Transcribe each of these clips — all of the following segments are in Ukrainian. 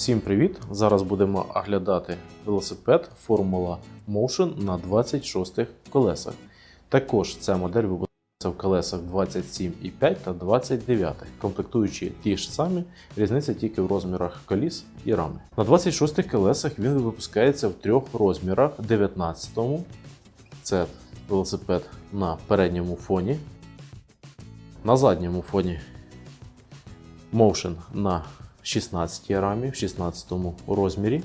Всім привіт! Зараз будемо оглядати велосипед Formula Motion на 26 колесах. Також ця модель випускається в колесах 27,5 та 29. Комплектуючі ті ж самі, різниця тільки в розмірах коліс і рами. На 26 колесах він випускається в трьох розмірах: 19 це велосипед на передньому фоні, на задньому фоні Motion на 16 рамі, в 16 розмірі.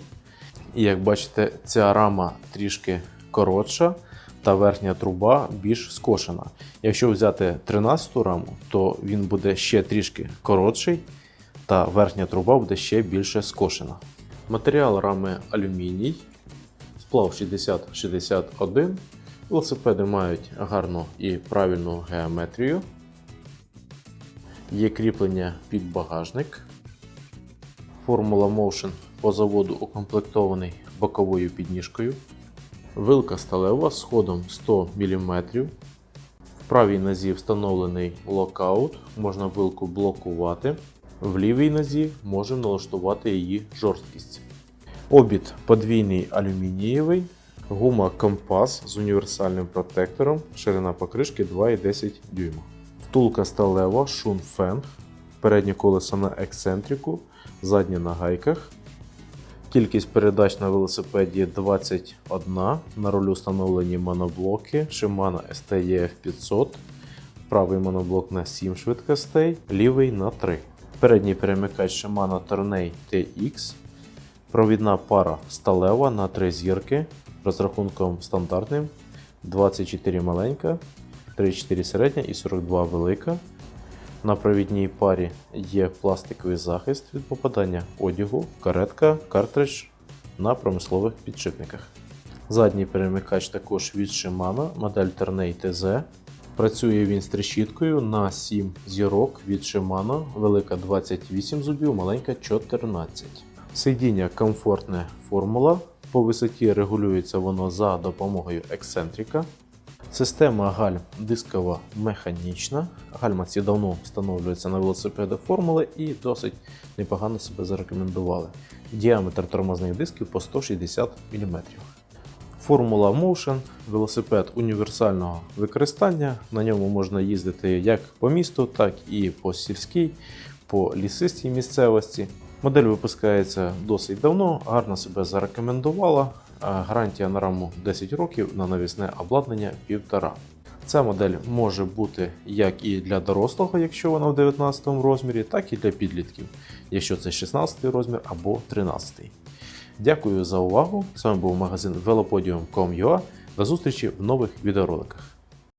І як бачите, ця рама трішки коротша, та верхня труба більш скошена. Якщо взяти 13 раму, то він буде ще трішки коротший, та верхня труба буде ще більше скошена. Матеріал рами алюміній, сплав 60-61. Велосипеди мають гарну і правильну геометрію. Є кріплення під багажник. Формула Motion по заводу укомплектований боковою підніжкою. Вилка сталева з ходом 100 мм. В правій нозі встановлений локаут, можна вилку блокувати. В лівій нозі можемо налаштувати її жорсткість. Обід подвійний алюмінієвий, гума компас з універсальним протектором, ширина покришки 2,10 дюйма. Втулка сталева, шун переднє колесо на ексцентрику, заднє на гайках. Кількість передач на велосипеді 21. На рулю встановлені моноблоки Shimano STEF 500. Правий моноблок на 7 швидкостей, лівий на 3. Передній перемикач Shimano Tourney TX. Провідна пара сталева на 3 зірки. Розрахунком стандартним 24 маленька, 34 середня і 42 велика. На провідній парі є пластиковий захист від попадання одягу, каретка, картридж на промислових підшипниках. Задній перемикач також від Shimano, модель Tourney TZ. Працює він з трещіткою на 7 зірок від Shimano, велика 28 зубів, маленька 14. Сидіння комфортне формула. По висоті регулюється воно за допомогою ексцентрика. Система гальм дискова механічна. Гальма ці давно встановлюються на велосипеди формули і досить непогано себе зарекомендували. Діаметр тормозних дисків по 160 мм. Формула Motion велосипед універсального використання. На ньому можна їздити як по місту, так і по сільській, по лісистій місцевості. Модель випускається досить давно, гарно себе зарекомендувала. Гарантія на раму 10 років, на навісне обладнання 1,5. Ця модель може бути як і для дорослого, якщо вона в 19 розмірі, так і для підлітків, якщо це 16 розмір або 13. Дякую за увагу. З вами був магазин velopodium.com.ua. До зустрічі в нових відеороликах.